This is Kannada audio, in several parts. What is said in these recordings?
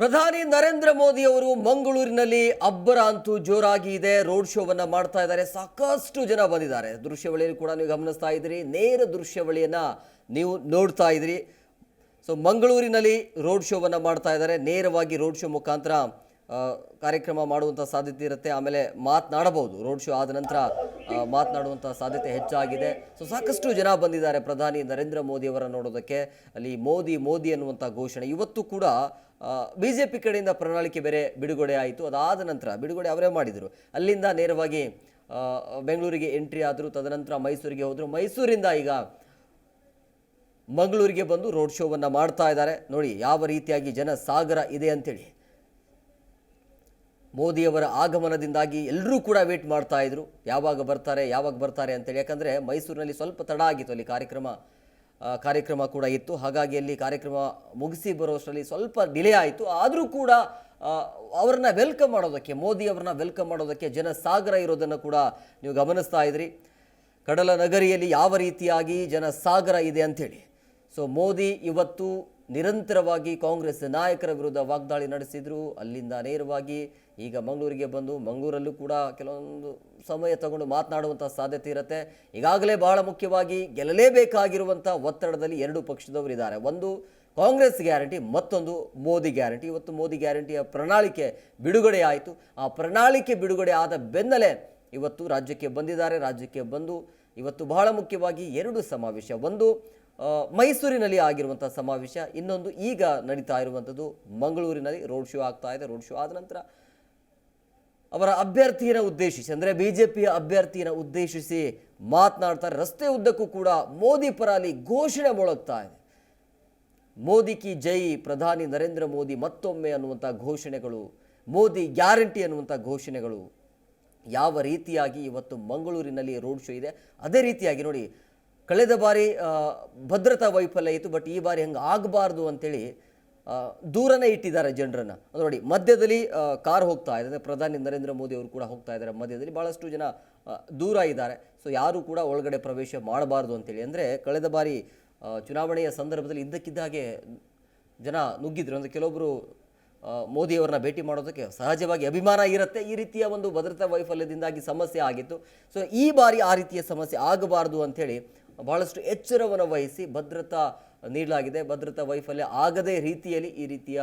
ಪ್ರಧಾನಿ ನರೇಂದ್ರ ಮೋದಿ ಅವರು ಮಂಗಳೂರಿನಲ್ಲಿ ಅಬ್ಬರ ಅಂತೂ ಜೋರಾಗಿ ಇದೆ. ರೋಡ್ ಶೋವನ್ನು ಮಾಡ್ತಾ ಇದ್ದಾರೆ. ಸಾಕಷ್ಟು ಜನ ಬಂದಿದ್ದಾರೆ. ದೃಶ್ಯವಳಿಯಲ್ಲಿ ಕೂಡ ನೀವು ಗಮನಿಸ್ತಾ ಇದ್ದೀರಿ. ನೇರ ದೃಶ್ಯವಳಿಯನ್ನು ನೀವು ನೋಡ್ತಾ ಇದ್ದೀರಿ. ಸೊ ಮಂಗಳೂರಿನಲ್ಲಿ ರೋಡ್ ಶೋವನ್ನು ಮಾಡ್ತಾ ಇದ್ದಾರೆ. ನೇರವಾಗಿ ರೋಡ್ ಶೋ ಮುಖಾಂತರ ಕಾರ್ಯಕ್ರಮ ಮಾಡುವಂಥ ಸಾಧ್ಯತೆ ಇರುತ್ತೆ. ಆಮೇಲೆ ಮಾತನಾಡಬಹುದು. ರೋಡ್ ಶೋ ಆದ ನಂತರ ಮಾತನಾಡುವಂಥ ಸಾಧ್ಯತೆ ಹೆಚ್ಚಾಗಿದೆ. ಸೊ ಸಾಕಷ್ಟು ಜನ ಬಂದಿದ್ದಾರೆ ಪ್ರಧಾನಿ ನರೇಂದ್ರ ಮೋದಿ ಅವರ ನೋಡೋದಕ್ಕೆ. ಅಲ್ಲಿ ಮೋದಿ ಮೋದಿ ಅನ್ನುವಂಥ ಘೋಷಣೆ. ಇವತ್ತು ಕೂಡ ಬಿ ಜೆ ಪಿ ಕಡೆಯಿಂದ ಪ್ರಣಾಳಿಕೆ ಬೇರೆ ಬಿಡುಗಡೆ ಆಯಿತು. ಅದಾದ ನಂತರ, ಬಿಡುಗಡೆ ಅವರೇ ಮಾಡಿದರು. ಅಲ್ಲಿಂದ ನೇರವಾಗಿ ಬೆಂಗಳೂರಿಗೆ ಎಂಟ್ರಿ ಆದರು, ತದನಂತರ ಮೈಸೂರಿಗೆ ಹೋದರು. ಮೈಸೂರಿಂದ ಈಗ ಮಂಗಳೂರಿಗೆ ಬಂದು ರೋಡ್ ಶೋವನ್ನು ಮಾಡ್ತಾ ಇದ್ದಾರೆ. ನೋಡಿ, ಯಾವ ರೀತಿಯಾಗಿ ಜನ ಸಾಗರ ಇದೆ ಅಂತೇಳಿ. ಮೋದಿಯವರ ಆಗಮನದಿಂದಾಗಿ ಎಲ್ಲರೂ ಕೂಡ ವೇಟ್ ಮಾಡ್ತಾ ಇದ್ರು. ಯಾವಾಗ ಬರ್ತಾರೆ ಯಾವಾಗ ಬರ್ತಾರೆ ಅಂತೇಳಿ. ಯಾಕಂದರೆ ಮೈಸೂರಿನಲ್ಲಿ ಸ್ವಲ್ಪ ತಡ ಆಗಿತ್ತು ಅಲ್ಲಿ ಕಾರ್ಯಕ್ರಮ ಕಾರ್ಯಕ್ರಮ ಕೂಡ ಇತ್ತು. ಹಾಗಾಗಿ ಅಲ್ಲಿ ಕಾರ್ಯಕ್ರಮ ಮುಗಿಸಿ ಬರೋಷ್ಟರಲ್ಲಿ ಸ್ವಲ್ಪ ಡಿಲೇ ಆಯಿತು. ಆದರೂ ಕೂಡ ಅವ್ರನ್ನ ವೆಲ್ಕಮ್ ಮಾಡೋದಕ್ಕೆ, ಮೋದಿ ಅವ್ರನ್ನ ವೆಲ್ಕಮ್ ಮಾಡೋದಕ್ಕೆ ಜನ ಸಾಗರ ಇರೋದನ್ನು ಕೂಡ ನೀವು ಗಮನಿಸ್ತಾ ಇದ್ರಿ. ಕಡಲ ನಗರಿಯಲ್ಲಿ ಯಾವ ರೀತಿಯಾಗಿ ಜನಸಾಗರ ಇದೆ ಅಂಥೇಳಿ ಸೊ ಮೋದಿ ಇವತ್ತು ನಿರಂತರವಾಗಿ ಕಾಂಗ್ರೆಸ್ ನಾಯಕರ ವಿರುದ್ಧ ವಾಗ್ದಾಳಿ ನಡೆಸಿದರು. ಅಲ್ಲಿಂದ ನೇರವಾಗಿ ಈಗ ಮಂಗಳೂರಿಗೆ ಬಂದು ಮಂಗಳೂರಲ್ಲೂ ಕೂಡ ಕೆಲವೊಂದು ಸಮಯ ತಗೊಂಡು ಮಾತನಾಡುವಂಥ ಸಾಧ್ಯತೆ ಇರುತ್ತೆ. ಈಗಾಗಲೇ ಬಹಳ ಮುಖ್ಯವಾಗಿ ಗೆಲ್ಲಲೇಬೇಕಾಗಿರುವಂಥ ಒತ್ತಡದಲ್ಲಿ ಎರಡು ಪಕ್ಷದವರು ಇದ್ದಾರೆ. ಒಂದು ಕಾಂಗ್ರೆಸ್ ಗ್ಯಾರಂಟಿ, ಮತ್ತೊಂದು ಮೋದಿ ಗ್ಯಾರಂಟಿ. ಇವತ್ತು ಮೋದಿ ಗ್ಯಾರಂಟಿಯ ಪ್ರಣಾಳಿಕೆ ಬಿಡುಗಡೆ ಆಯಿತು. ಆ ಪ್ರಣಾಳಿಕೆ ಬಿಡುಗಡೆ ಆದ ಬೆನ್ನಲ್ಲೇ ಇವತ್ತು ರಾಜ್ಯಕ್ಕೆ ಬಂದಿದ್ದಾರೆ, ರಾಜ್ಯಕ್ಕೆ ಬಂದು ಇವತ್ತು ಬಹಳ ಮುಖ್ಯವಾಗಿ ಎರಡು ಸಮಾವೇಶ. ಒಂದು ಮೈಸೂರಿನಲ್ಲಿ ಆಗಿರುವಂಥ ಸಮಾವೇಶ. ಇನ್ನೊಂದು ಈಗ ನಡೀತಾ ಇರುವಂಥದ್ದು ಮಂಗಳೂರಿನಲ್ಲಿ ರೋಡ್ ಶೋ ಆಗ್ತಾ ಇದೆ. ರೋಡ್ ಶೋ ಆದ ನಂತರ ಅವರ ಅಭ್ಯರ್ಥಿಯನ್ನು ಉದ್ದೇಶಿಸಿ, ಅಂದರೆ ಬಿ ಜೆ ಪಿಯ ಅಭ್ಯರ್ಥಿಯನ್ನು ಉದ್ದೇಶಿಸಿ ಮಾತನಾಡ್ತಾರೆ. ರಸ್ತೆ ಉದ್ದಕ್ಕೂ ಕೂಡ ಮೋದಿ ಪರ ಅಲ್ಲಿ ಘೋಷಣೆ ಮೊಳಗ್ತಾ ಇದೆ. ಮೋದಿ ಕಿ ಜೈ, ಪ್ರಧಾನಿ ನರೇಂದ್ರ ಮೋದಿ ಮತ್ತೊಮ್ಮೆ ಅನ್ನುವಂಥ ಘೋಷಣೆಗಳು, ಮೋದಿ ಗ್ಯಾರಂಟಿ ಅನ್ನುವಂಥ ಘೋಷಣೆಗಳು ಯಾವ ರೀತಿಯಾಗಿ ಇವತ್ತು ಮಂಗಳೂರಿನಲ್ಲಿ ರೋಡ್ ಶೋ ಇದೆ. ಅದೇ ರೀತಿಯಾಗಿ ನೋಡಿ ಕಳೆದ ಬಾರಿ ಭದ್ರತಾ ವೈಫಲ್ಯ ಇತ್ತು, ಬಟ್ ಈ ಬಾರಿ ಹಂಗೆ ಆಗಬಾರ್ದು ಅಂತೇಳಿ ದೂರನೇ ಇಟ್ಟಿದ್ದಾರೆ ಜನರನ್ನು. ನೋಡಿ, ಮಧ್ಯದಲ್ಲಿ ಕಾರ್ ಹೋಗ್ತಾ ಇದೆ. ಪ್ರಧಾನಿ ನರೇಂದ್ರ ಮೋದಿ ಅವರು ಕೂಡ ಹೋಗ್ತಾ ಇದ್ದಾರೆ ಮಧ್ಯದಲ್ಲಿ. ಭಾಳಷ್ಟು ಜನ ದೂರ ಇದ್ದಾರೆ. ಸೊ ಯಾರು ಕೂಡ ಒಳಗಡೆ ಪ್ರವೇಶ ಮಾಡಬಾರ್ದು ಅಂತೇಳಿ. ಅಂದರೆ ಕಳೆದ ಬಾರಿ ಚುನಾವಣೆಯ ಸಂದರ್ಭದಲ್ಲಿ ಇದ್ದಕ್ಕಿದ್ದ ಹಾಗೆ ಜನ ನುಗ್ಗಿದ್ರು. ಅಂದರೆ ಕೆಲವೊಬ್ಬರು ಮೋದಿಯವರನ್ನ ಭೇಟಿ ಮಾಡೋದಕ್ಕೆ ಸಹಜವಾಗಿ ಅಭಿಮಾನ ಇರುತ್ತೆ. ಈ ರೀತಿಯ ಒಂದು ಭದ್ರತಾ ವೈಫಲ್ಯದಿಂದಾಗಿ ಸಮಸ್ಯೆ ಆಗಿತ್ತು. ಸೊ ಈ ಬಾರಿ ಆ ರೀತಿಯ ಸಮಸ್ಯೆ ಆಗಬಾರ್ದು ಅಂಥೇಳಿ ಬಹಳಷ್ಟು ಎಚ್ಚರವನ್ನು ವಹಿಸಿ ಭದ್ರತಾ ನೀಡಲಾಗಿದೆ. ಭದ್ರತಾ ವೈಫಲ್ಯ ಆಗದೇ ರೀತಿಯಲ್ಲಿ ಈ ರೀತಿಯ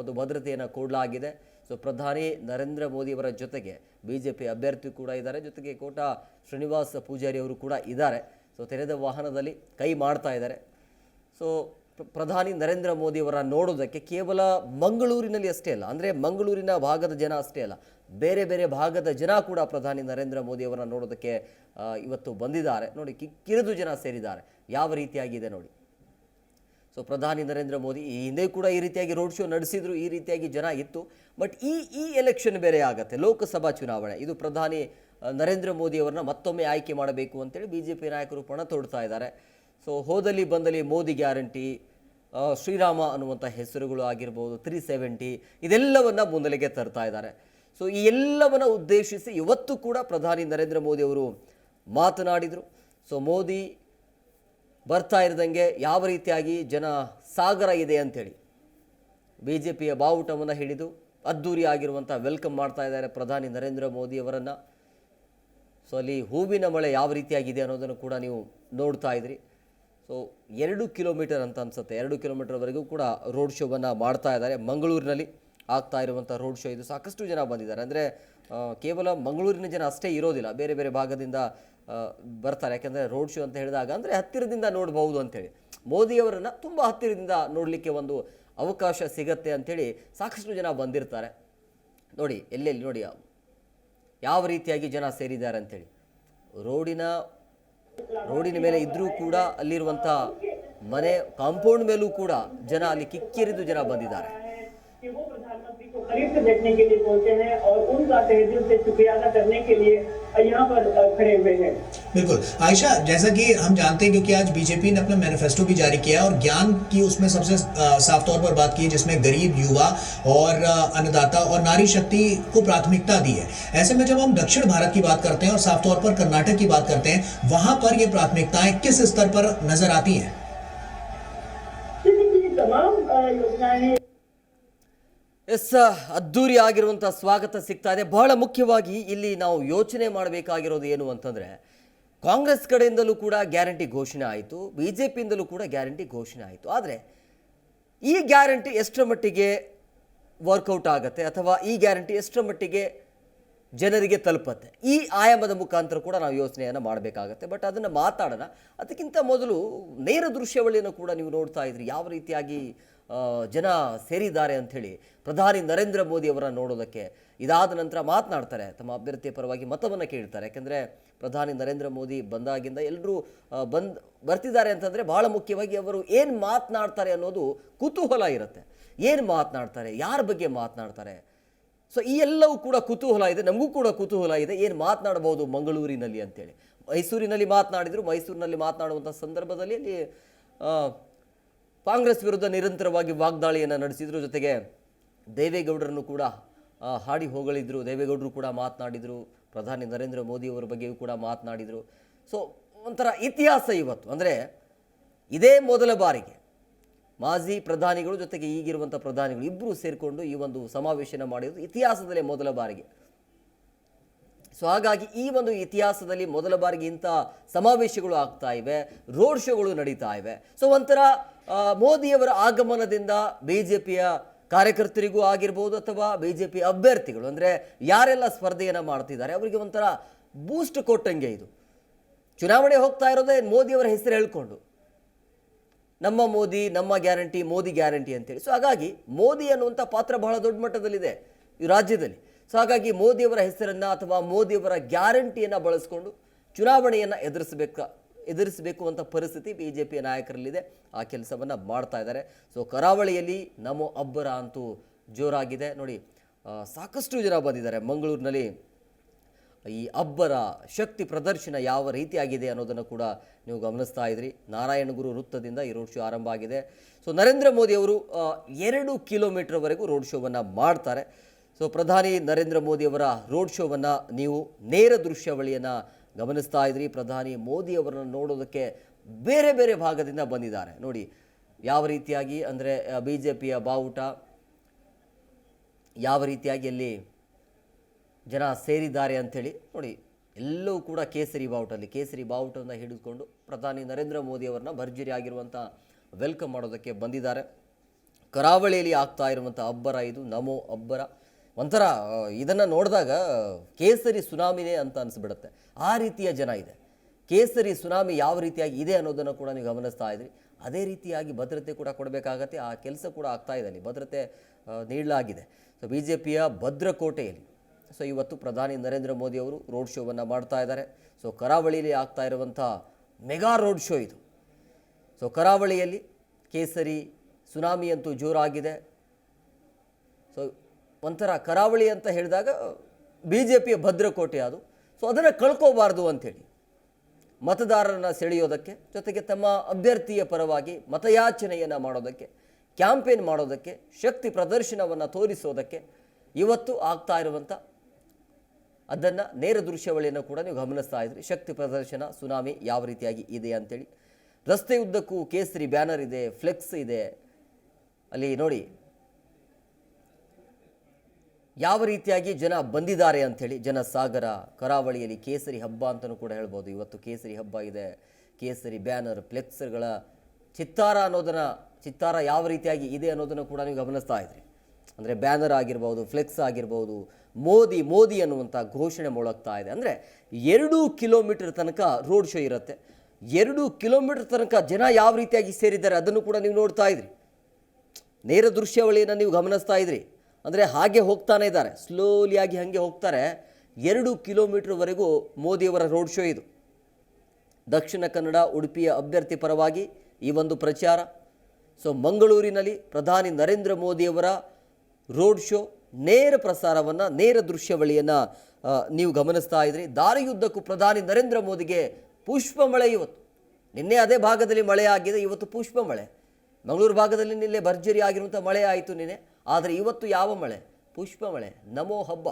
ಒಂದು ಭದ್ರತೆಯನ್ನು ಕೊಡಲಾಗಿದೆ. ಸೊ, ಪ್ರಧಾನಿ ನರೇಂದ್ರ ಮೋದಿಯವರ ಜೊತೆಗೆ ಬಿ ಜೆ ಪಿ ಅಭ್ಯರ್ಥಿ ಕೂಡ ಇದ್ದಾರೆ. ಜೊತೆಗೆ ಕೋಟಾ ಶ್ರೀನಿವಾಸ ಪೂಜಾರಿ ಅವರು ಕೂಡ ಇದ್ದಾರೆ. ಸೊ, ತೆರೆದ ವಾಹನದಲ್ಲಿ ಕೈ ಮಾಡ್ತಾ ಇದ್ದಾರೆ. ಸೊ ಪ್ರಧಾನಿ ನರೇಂದ್ರ ಮೋದಿಯವರ ನೋಡೋದಕ್ಕೆ ಕೇವಲ ಮಂಗಳೂರಿನಲ್ಲಿ ಅಷ್ಟೇ ಅಲ್ಲ, ಅಂದರೆ ಮಂಗಳೂರಿನ ಭಾಗದ ಜನ ಅಷ್ಟೇ ಅಲ್ಲ ಬೇರೆ ಬೇರೆ ಭಾಗದ ಜನ ಕೂಡ ಪ್ರಧಾನಿ ನರೇಂದ್ರ ಮೋದಿಯವರನ್ನ ನೋಡೋದಕ್ಕೆ ಇವತ್ತು ಬಂದಿದ್ದಾರೆ. ನೋಡಿ ಕಿಕ್ಕಿರಿದು ಜನ ಸೇರಿದ್ದಾರೆ. ಯಾವ ರೀತಿಯಾಗಿದೆ ನೋಡಿ. ಸೊ ಪ್ರಧಾನಿ ನರೇಂದ್ರ ಮೋದಿ ಈ ಹಿಂದೆ ಕೂಡ ಈ ರೀತಿಯಾಗಿ ರೋಡ್ ಶೋ ನಡೆಸಿದ್ರು, ಈ ರೀತಿಯಾಗಿ ಜನ ಇತ್ತು. ಬಟ್ ಈ ಈ ಎಲೆಕ್ಷನ್ ಬೇರೆ ಆಗುತ್ತೆ. ಲೋಕಸಭಾ ಚುನಾವಣೆ. ಇದು ಪ್ರಧಾನಿ ನರೇಂದ್ರ ಮೋದಿ ಅವರನ್ನ ಮತ್ತೊಮ್ಮೆ ಆಯ್ಕೆ ಮಾಡಬೇಕು ಅಂತೇಳಿ ಬಿ ಜೆ ಪಿ ನಾಯಕರು ಪಣ ತೊಡ್ತಾ ಇದ್ದಾರೆ. ಸೊ ಹೋದಲ್ಲಿ ಬಂದಲ್ಲಿ ಮೋದಿ ಗ್ಯಾರಂಟಿ ಶ್ರೀರಾಮ ಅನ್ನುವಂಥ ಹೆಸರುಗಳು ಆಗಿರ್ಬೋದು ತ್ರೀ ಸೆವೆಂಟಿ ಇದೆಲ್ಲವನ್ನು ಮುನ್ನೆಲೆಗೆ ತರ್ತಾ ಇದ್ದಾರೆ. ಸೊ ಈ ಎಲ್ಲವನ್ನು ಉದ್ದೇಶಿಸಿ ಇವತ್ತು ಕೂಡ ಪ್ರಧಾನಿ ನರೇಂದ್ರ ಮೋದಿ ಅವರು ಮಾತನಾಡಿದರು. ಸೊ ಮೋದಿ ಬರ್ತಾ ಇರದಂಗೆ ಯಾವ ರೀತಿಯಾಗಿ ಜನ ಸಾಗರ ಇದೆ ಅಂಥೇಳಿ ಬಿ ಜೆ ಪಿಯ ಬಾವುಟವನ್ನು ಹಿಡಿದು ಅದ್ದೂರಿ ಆಗಿರುವಂಥ ವೆಲ್ಕಮ್ ಮಾಡ್ತಾ ಇದ್ದಾರೆ ಪ್ರಧಾನಿ ನರೇಂದ್ರ ಮೋದಿಯವರನ್ನು ಸೊ ಅಲ್ಲಿ ಹೂವಿನ ಮಳೆ ಯಾವ ರೀತಿಯಾಗಿದೆ ಅನ್ನೋದನ್ನು ಕೂಡ ನೀವು ನೋಡ್ತಾ ಇದ್ರಿ. ಸೊ ಎರಡು ಕಿಲೋಮೀಟರ್ ಅಂತ ಅನ್ಸುತ್ತೆ. ಎರಡು ಕಿಲೋಮೀಟರ್ವರೆಗೂ ಕೂಡ ರೋಡ್ ಶೋವನ್ನು ಮಾಡ್ತಾ ಇದ್ದಾರೆ ಮಂಗಳೂರಿನಲ್ಲಿ. ಆಗ್ತಾ ಇರುವಂಥ ರೋಡ್ ಶೋ ಇದು ಸಾಕಷ್ಟು ಜನ ಬಂದಿದ್ದಾರೆ. ಅಂದರೆ ಕೇವಲ ಮಂಗಳೂರಿನ ಜನ ಅಷ್ಟೇ ಇರೋದಿಲ್ಲ, ಬೇರೆ ಬೇರೆ ಭಾಗದಿಂದ ಬರ್ತಾರೆ. ಯಾಕೆಂದರೆ ರೋಡ್ ಶೋ ಅಂತ ಹೇಳಿದಾಗ, ಅಂದರೆ ಹತ್ತಿರದಿಂದ ನೋಡಬಹುದು ಅಂತೇಳಿ ಮೋದಿಯವರನ್ನು ತುಂಬ ಹತ್ತಿರದಿಂದ ನೋಡಲಿಕ್ಕೆ ಒಂದು ಅವಕಾಶ ಸಿಗತ್ತೆ ಅಂಥೇಳಿ ಸಾಕಷ್ಟು ಜನ ಬಂದಿರ್ತಾರೆ. ನೋಡಿ, ಎಲ್ಲೆಲ್ಲಿ ನೋಡಿ, ಯಾವ ರೀತಿಯಾಗಿ ಜನ ಸೇರಿದ್ದಾರೆ ಅಂಥೇಳಿ. ರೋಡಿನ ರೋಡಿನ ಮೇಲೆ ಇದ್ದರೂ ಕೂಡ ಅಲ್ಲಿರುವಂಥ ಮನೆ ಕಾಂಪೌಂಡ್ ಮೇಲೂ ಕೂಡ ಜನ ಅಲ್ಲಿ ಕಿಕ್ಕಿರಿದು ಜನ ಬಂದಿದ್ದಾರೆ. करीब से देखने के लिए पहुँचे हैं और उनका तहे दिल से शुक्रिया अदा करने के लिए यहाँ पर खड़े हुए हैं। बिल्कुल। आयशा जैसा कि हम जानते हैं क्योंकि आज बीजेपी ने अपना मैनिफेस्टो भी जारी किया है और ज्ञान की उसमें सबसे साफ़ तौर पर बात की है जिसमें गरीब युवा और अन्नदाता और नारी शक्ति को प्राथमिकता दी है। ऐसे में जब हम दक्षिण भारत की बात करते हैं और साफ़ तौर पर कर्नाटक की बात करते हैं वहाँ पर ये प्राथमिकताएँ किस स्तर पर नज़र आती हैं? तमाम योजनाएँ ಎಸ್ ಅದ್ದೂರಿ ಆಗಿರುವಂಥ ಸ್ವಾಗತ ಸಿಗ್ತಾ ಇದೆ. ಬಹಳ ಮುಖ್ಯವಾಗಿ ಇಲ್ಲಿ ನಾವು ಯೋಚನೆ ಮಾಡಬೇಕಾಗಿರೋದು ಏನು ಅಂತಂದರೆ, ಕಾಂಗ್ರೆಸ್ ಕಡೆಯಿಂದಲೂ ಕೂಡ ಗ್ಯಾರಂಟಿ ಘೋಷಣೆ ಆಯಿತು ಬಿ ಜೆ ಪಿಯಿಂದಲೂ ಕೂಡ ಗ್ಯಾರಂಟಿ ಘೋಷಣೆ ಆಯಿತು. ಆದರೆ, ಈ ಗ್ಯಾರಂಟಿ ಎಷ್ಟರ ಮಟ್ಟಿಗೆ ವರ್ಕೌಟ್ ಆಗುತ್ತೆ ಅಥವಾ ಈ ಗ್ಯಾರಂಟಿ ಎಷ್ಟರ ಮಟ್ಟಿಗೆ ಜನರಿಗೆ ತಲುಪತ್ತೆ? ಈ ಆಯಾಮದ ಮುಖಾಂತರ ಕೂಡ ನಾವು ಯೋಚನೆಯನ್ನು ಮಾಡಬೇಕಾಗತ್ತೆ. ಬಟ್ ಅದನ್ನು ಮಾತಾಡೋಣ. ಅದಕ್ಕಿಂತ ಮೊದಲು ನೇರ ದೃಶ್ಯಾವಳಿಯನ್ನು ಕೂಡ ನೀವು ನೋಡ್ತಾ ಇದ್ರಿ. ಯಾವ ರೀತಿಯಾಗಿ ಜನ ಸೇರಿದ್ದಾರೆ ಅಂಥೇಳಿ ಪ್ರಧಾನಿ ನರೇಂದ್ರ ಮೋದಿ ಅವರ ನೋಡೋದಕ್ಕೆ ಇದಾದ ನಂತರ ಮಾತನಾಡ್ತಾರೆ. ತಮ್ಮ ಅಭ್ಯರ್ಥಿಯ ಪರವಾಗಿ ಮತವನ್ನು ಕೇಳ್ತಾರೆ. ಯಾಕೆಂದರೆ ಪ್ರಧಾನಿ ನರೇಂದ್ರ ಮೋದಿ ಬಂದಾಗಿಂದ ಎಲ್ಲರೂ ಬಂದ್, ಬರ್ತಿದ್ದಾರೆ ಅಂತಂದರೆ ಭಾಳ ಮುಖ್ಯವಾಗಿ ಅವರು ಏನು ಮಾತನಾಡ್ತಾರೆ ಅನ್ನೋದು ಕುತೂಹಲ ಇರುತ್ತೆ. ಏನು ಮಾತನಾಡ್ತಾರೆ? ಯಾರ ಬಗ್ಗೆ ಮಾತನಾಡ್ತಾರೆ? ಸೊ, ಈ ಎಲ್ಲವೂ ಕೂಡ ಕುತೂಹಲ ಇದೆ. ನಮಗೂ ಕೂಡ ಕುತೂಹಲ ಇದೆ. ಏನು ಮಾತನಾಡಬಹುದು ಮಂಗಳೂರಿನಲ್ಲಿ ಅಂತೇಳಿ ಮೈಸೂರಿನಲ್ಲಿ ಮಾತನಾಡಿದರು. ಮೈಸೂರಿನಲ್ಲಿ ಮಾತನಾಡುವಂಥ ಸಂದರ್ಭದಲ್ಲಿ ಅಲ್ಲಿ ಕಾಂಗ್ರೆಸ್ ವಿರುದ್ಧ ನಿರಂತರವಾಗಿ ವಾಗ್ದಾಳಿಯನ್ನು ನಡೆಸಿದ್ರು. ಜೊತೆಗೆ ದೇವೇಗೌಡರನ್ನು ಕೂಡ ಹಾಡಿ ಹೋಗಲಿದ್ದರು ದೇವೇಗೌಡರು ಕೂಡ ಮಾತನಾಡಿದರು. ಪ್ರಧಾನಿ ನರೇಂದ್ರ ಮೋದಿಯವರ ಬಗ್ಗೆಯೂ ಕೂಡ ಮಾತನಾಡಿದರು. ಸೊ ಒಂಥರ ಇತಿಹಾಸ ಇವತ್ತು. ಅಂದರೆ ಇದೇ ಮೊದಲ ಬಾರಿಗೆ ಮಾಜಿ ಪ್ರಧಾನಿಗಳು ಜೊತೆಗೆ ಈಗಿರುವಂಥ ಪ್ರಧಾನಿಗಳು ಇಬ್ಬರು ಸೇರಿಕೊಂಡು ಈ ಒಂದು ಸಮಾವೇಶನ ಮಾಡಿರೋದು ಇತಿಹಾಸದಲ್ಲೇ ಮೊದಲ ಬಾರಿಗೆ. ಸೊ ಹಾಗಾಗಿ ಈ ಒಂದು ಇತಿಹಾಸದಲ್ಲಿ ಮೊದಲ ಬಾರಿಗೆ ಇಂಥ ಸಮಾವೇಶಗಳು ಆಗ್ತಾ ಇವೆ, ರೋಡ್ ಶೋಗಳು ನಡೀತಾ ಇವೆ. ಸೊ ಒಂಥರ ಮೋದಿಯವರ ಆಗಮನದಿಂದ ಬಿ ಜೆ ಪಿಯ ಕಾರ್ಯಕರ್ತರಿಗೂ ಆಗಿರ್ಬೋದು ಅಥವಾ ಬಿ ಜೆ ಪಿ ಅಭ್ಯರ್ಥಿಗಳು, ಅಂದರೆ ಯಾರೆಲ್ಲ ಸ್ಪರ್ಧೆಯನ್ನು ಮಾಡ್ತಿದ್ದಾರೆ, ಅವರಿಗೆ ಒಂಥರ ಬೂಸ್ಟ್ ಕೊಟ್ಟಂಗೆ ಇದು. ಚುನಾವಣೆ ಹೋಗ್ತಾ ಇರೋದೇ ಮೋದಿಯವರ ಹೆಸರು ಹೇಳ್ಕೊಂಡು. ನಮ್ಮ ಮೋದಿ, ನಮ್ಮ ಗ್ಯಾರಂಟಿ, ಮೋದಿ ಗ್ಯಾರಂಟಿ ಅಂತೇಳಿ. ಸೊ ಹಾಗಾಗಿ ಮೋದಿ ಅನ್ನುವಂಥ ಪಾತ್ರ ಬಹಳ ದೊಡ್ಡ ಮಟ್ಟದಲ್ಲಿದೆ ಈ ರಾಜ್ಯದಲ್ಲಿ. ಸೊ ಹಾಗಾಗಿ ಮೋದಿಯವರ ಹೆಸರನ್ನು ಅಥವಾ ಮೋದಿಯವರ ಗ್ಯಾರಂಟಿಯನ್ನು ಬಳಸ್ಕೊಂಡು ಚುನಾವಣೆಯನ್ನು ಎದುರಿಸಬೇಕ, ಎದುರಿಸಬೇಕು ಅಂತ ಪರಿಸ್ಥಿತಿ ಬಿ ಜೆ ಪಿ ನಾಯಕರಲ್ಲಿದೆ. ಆ ಕೆಲಸವನ್ನು ಮಾಡ್ತಾ ಇದ್ದಾರೆ. ಸೊ ಕರಾವಳಿಯಲ್ಲಿ ನಮೋ ಅಬ್ಬರ ಅಂತೂ ಜೋರಾಗಿದೆ. ನೋಡಿ ಸಾಕಷ್ಟು ಜನ ಬಂದಿದ್ದಾರೆ. ಮಂಗಳೂರಿನಲ್ಲಿ ಈ ಅಬ್ಬರ ಶಕ್ತಿ ಪ್ರದರ್ಶನ ಯಾವ ರೀತಿಯಾಗಿದೆ ಅನ್ನೋದನ್ನು ಕೂಡ ನೀವು ಗಮನಿಸ್ತಾ ಇದ್ರಿ. ನಾರಾಯಣಗುರು ವೃತ್ತದಿಂದ ಈ ರೋಡ್ ಶೋ ಆರಂಭ ಆಗಿದೆ. ಸೊ ನರೇಂದ್ರ ಮೋದಿ ಅವರು ಎರಡು ಕಿಲೋಮೀಟರ್ವರೆಗೂ ರೋಡ್ ಶೋವನ್ನು ಮಾಡ್ತಾರೆ. ಸೊ ಪ್ರಧಾನಿ ನರೇಂದ್ರ ಮೋದಿಯವರ ರೋಡ್ ಶೋವನ್ನು ನೀವು ನೇರ ದೃಶ್ಯಾವಳಿಯನ್ನು ಗಮನಿಸ್ತಾ ಇದ್ರಿ. ಪ್ರಧಾನಿ ಮೋದಿ ಅವರನ್ನು ನೋಡೋದಕ್ಕೆ ಬೇರೆ ಬೇರೆ ಭಾಗದಿಂದ ಬಂದಿದ್ದಾರೆ. ನೋಡಿ, ಯಾವ ರೀತಿಯಾಗಿ ಅಂದರೆ ಬಿ ಜೆ ಪಿಯ ಬಾವುಟ, ಯಾವ ರೀತಿಯಾಗಿ ಅಲ್ಲಿ ಜನ ಸೇರಿದ್ದಾರೆ ಅಂಥೇಳಿ ನೋಡಿ ಎಲ್ಲವೂ ಕೂಡ ಕೇಸರಿ ಬಾವುಟಲ್ಲಿ, ಕೇಸರಿ ಬಾವುಟವನ್ನು ಹಿಡಿದುಕೊಂಡು ಪ್ರಧಾನಿ ನರೇಂದ್ರ ಮೋದಿ ಅವರನ್ನ ಭರ್ಜರಿ ಆಗಿರುವಂಥ ವೆಲ್ಕಮ್ ಮಾಡೋದಕ್ಕೆ ಬಂದಿದ್ದಾರೆ. ಕರಾವಳಿಯಲ್ಲಿ ಆಗ್ತಾ ಇರುವಂಥ ಅಬ್ಬರ ಇದು ನಮೋ ಅಬ್ಬರ. ಒಂಥರ ಇದನ್ನು ನೋಡಿದಾಗ ಕೇಸರಿ ಸುನಾಮಿನೇ ಅಂತ ಅನಿಸ್ಬಿಡುತ್ತೆ. ಆ ರೀತಿಯ ಜನ ಇದೆ. ಕೇಸರಿ ಸುನಾಮಿ ಯಾವ ರೀತಿಯಾಗಿ ಇದೆ ಅನ್ನೋದನ್ನು ಕೂಡ ನೀವು ಗಮನಿಸ್ತಾ ಇದ್ರಿ. ಅದೇ ರೀತಿಯಾಗಿ ಭದ್ರತೆ ಕೂಡ ಕೊಡಬೇಕಾಗತ್ತೆ. ಆ ಕೆಲಸ ಕೂಡ ಆಗ್ತಾ ಇದೆ ಅಲ್ಲಿ. ಭದ್ರತೆ ನೀಡಲಾಗಿದೆ. ಸೊ ಬಿ ಜೆ ಪಿಯ ಭದ್ರಕೋಟೆಯಲ್ಲಿ ಸೊ ಇವತ್ತು ಪ್ರಧಾನಿ ನರೇಂದ್ರ ಮೋದಿ ಅವರು ರೋಡ್ ಶೋವನ್ನು ಮಾಡ್ತಾ ಇದ್ದಾರೆ. ಸೊ ಕರಾವಳಿಯಲ್ಲಿ ಆಗ್ತಾ ಇರುವಂಥ ಮೆಗಾ ರೋಡ್ ಶೋ ಇದು. ಸೊ ಕರಾವಳಿಯಲ್ಲಿ ಕೇಸರಿ ಸುನಾಮಿ ಅಂತೂ ಜೋರಾಗಿದೆ. ಸೊ ಒಂಥರ ಕರಾವಳಿ ಅಂತ ಹೇಳಿದಾಗ ಬಿ ಜೆ ಪಿಯ ಭದ್ರಕೋಟೆ ಅದು. ಸೊ ಅದನ್ನು ಕಳ್ಕೋಬಾರ್ದು ಅಂಥೇಳಿ ಮತದಾರರನ್ನು ಸೆಳೆಯೋದಕ್ಕೆ, ಜೊತೆಗೆ ತಮ್ಮ ಅಭ್ಯರ್ಥಿಯ ಪರವಾಗಿ ಮತಯಾಚನೆಯನ್ನು ಮಾಡೋದಕ್ಕೆ, ಕ್ಯಾಂಪೇನ್ ಮಾಡೋದಕ್ಕೆ, ಶಕ್ತಿ ಪ್ರದರ್ಶನವನ್ನು ತೋರಿಸೋದಕ್ಕೆ ಇವತ್ತು ಆಗ್ತಾ ಇರುವಂಥ ಅದನ್ನು ನೇರ ದೃಶ್ಯಾವಳಿಯನ್ನು ಕೂಡ ನೀವು ಗಮನಿಸ್ತಾ ಇದ್ರಿ. ಶಕ್ತಿ ಪ್ರದರ್ಶನ, ಸುನಾಮಿ ಯಾವ ರೀತಿಯಾಗಿ ಇದೆ ಅಂಥೇಳಿ. ರಸ್ತೆ ಉದ್ದಕ್ಕೂ ಕೇಸರಿ ಬ್ಯಾನರ್ ಇದೆ, ಫ್ಲೆಕ್ಸ್ ಇದೆ. ಅಲ್ಲಿ ನೋಡಿ ಯಾವ ರೀತಿಯಾಗಿ ಜನ ಬಂದಿದ್ದಾರೆ ಅಂಥೇಳಿ, ಜನಸಾಗರ, ಕರಾವಳಿಯಲ್ಲಿ ಕೇಸರಿ ಹಬ್ಬ ಅಂತಲೂ ಕೂಡ ಹೇಳ್ಬೋದು. ಇವತ್ತು ಕೇಸರಿ ಹಬ್ಬ ಇದೆ. ಕೇಸರಿ ಬ್ಯಾನರ್ ಫ್ಲೆಕ್ಸ್ಗಳ ಚಿತ್ತಾರ ಅನ್ನೋದನ್ನು, ಚಿತ್ತಾರ ಯಾವ ರೀತಿಯಾಗಿ ಇದೆ ಅನ್ನೋದನ್ನು ಕೂಡ ನೀವು ಗಮನಿಸ್ತಾ ಇದ್ರಿ. ಅಂದರೆ ಬ್ಯಾನರ್ ಆಗಿರ್ಬೋದು, ಫ್ಲೆಕ್ಸ್ ಆಗಿರ್ಬೋದು, ಮೋದಿ ಮೋದಿ ಅನ್ನುವಂಥ ಘೋಷಣೆ ಮೊಳಗ್ತಾ ಇದೆ. ಅಂದರೆ ಎರಡು ಕಿಲೋಮೀಟರ್ ತನಕ ರೋಡ್ ಶೋ ಇರುತ್ತೆ. ಎರಡು ಕಿಲೋಮೀಟರ್ ತನಕ ಜನ ಯಾವ ರೀತಿಯಾಗಿ ಸೇರಿದ್ದಾರೆ ಅದನ್ನು ಕೂಡ ನೀವು ನೋಡ್ತಾ ಇದ್ರಿ. ನೇರ ದೃಶ್ಯಾವಳಿಯನ್ನು ನೀವು ಗಮನಿಸ್ತಾ ಇದ್ರಿ. ಅಂದರೆ ಹಾಗೆ ಹೋಗ್ತಾನೆ ಇದ್ದಾರೆ. ಸ್ಲೋಲಿಯಾಗಿ ಹಾಗೆ ಹೋಗ್ತಾರೆ. ಎರಡು ಕಿಲೋಮೀಟ್ರ್ವರೆಗೂ ಮೋದಿಯವರ ರೋಡ್ ಶೋ ಇದು. ದಕ್ಷಿಣ ಕನ್ನಡ, ಉಡುಪಿಯ ಅಭ್ಯರ್ಥಿ ಪರವಾಗಿ ಈ ಒಂದು ಪ್ರಚಾರ. ಸೊ ಮಂಗಳೂರಿನಲ್ಲಿ ಪ್ರಧಾನಿ ನರೇಂದ್ರ ಮೋದಿಯವರ ರೋಡ್ ಶೋ ನೇರ ಪ್ರಸಾರವನ್ನು, ನೇರ ದೃಶ್ಯವಳಿಯನ್ನು ನೀವು ಗಮನಿಸ್ತಾ ಇದ್ರಿ. ದಾರಿಯುದ್ದಕ್ಕೂ ಪ್ರಧಾನಿ ನರೇಂದ್ರ ಮೋದಿಗೆ ಪುಷ್ಪ ಮಳೆ ಇವತ್ತು. ನಿನ್ನೆ ಅದೇ ಭಾಗದಲ್ಲಿ ಮಳೆ ಆಗಿದೆ, ಇವತ್ತು ಪುಷ್ಪ ಮಳೆ ಮಂಗಳೂರು ಭಾಗದಲ್ಲಿ ನಿನ್ನೆ ಭರ್ಜರಿ ಆಗಿರುವಂಥ ಮಳೆ ಆಯಿತು ನಿನ್ನೆ. ಆದರೆ ಇವತ್ತು ಯಾವ ಮಳೆ? ಪುಷ್ಪ ಮಳೆ, ನಮೋ ಹಬ್ಬ.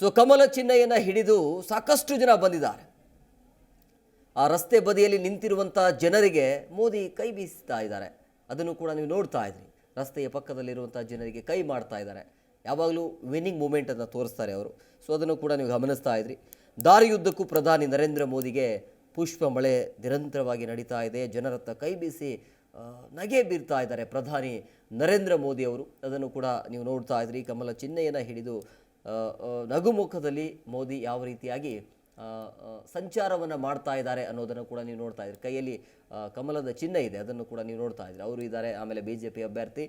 ಸೊ ಕಮಲ ಚಿಹ್ನೆಯನ್ನು ಹಿಡಿದು ಸಾಕಷ್ಟು ಜನ ಬಂದಿದ್ದಾರೆ. ಆ ರಸ್ತೆ ಬದಿಯಲ್ಲಿ ನಿಂತಿರುವಂಥ ಜನರಿಗೆ ಮೋದಿ ಕೈ ಬೀಸ್ತಾ ಇದ್ದಾರೆ. ಅದನ್ನು ಕೂಡ ನೀವು ನೋಡ್ತಾ ಇದ್ರಿ. ರಸ್ತೆಯ ಪಕ್ಕದಲ್ಲಿರುವಂಥ ಜನರಿಗೆ ಕೈ ಮಾಡ್ತಾ ಇದ್ದಾರೆ. ಯಾವಾಗಲೂ ವಿನ್ನಿಂಗ್ ಮೂಮೆಂಟನ್ನು ತೋರಿಸ್ತಾರೆ ಅವರು. ಸೊ ಅದನ್ನು ಕೂಡ ನೀವು ಗಮನಿಸ್ತಾ ಇದ್ರಿ. ದಾರಿಯುದ್ದಕ್ಕೂ ಪ್ರಧಾನಿ ನರೇಂದ್ರ ಮೋದಿಗೆ ಪುಷ್ಪ ಮಳೆ ನಿರಂತರವಾಗಿ ನಡೀತಾ ಇದೆ. ಜನರತ್ತ ಕೈ ಬೀಸಿ ನಗೆ ಬೀರ್ತಾ ಇದ್ದಾರೆ ಪ್ರಧಾನಿ ನರೇಂದ್ರ ಮೋದಿ ಅವರು. ಅದನ್ನು ಕೂಡ ನೀವು ನೋಡ್ತಾ ಇದ್ರಿ. ಕಮಲ ಚಿಹ್ನೆಯನ್ನು ಹಿಡಿದು ನಗುಮುಖದಲ್ಲಿ ಮೋದಿ ಯಾವ ರೀತಿಯಾಗಿ ಸಂಚಾರವನ್ನು ಮಾಡ್ತಾ ಇದ್ದಾರೆ ಅನ್ನೋದನ್ನು ಕೂಡ ನೀವು ನೋಡ್ತಾ ಇದ್ರಿ. ಕೈಯಲ್ಲಿ ಕಮಲದ ಚಿಹ್ನೆ ಇದೆ. ಅದನ್ನು ಕೂಡ ನೀವು ನೋಡ್ತಾ ಇದ್ರಿ. ಅವರು ಇದ್ದಾರೆ, ಆಮೇಲೆ ಬಿ ಜೆ ಪಿ ಅಭ್ಯರ್ಥಿ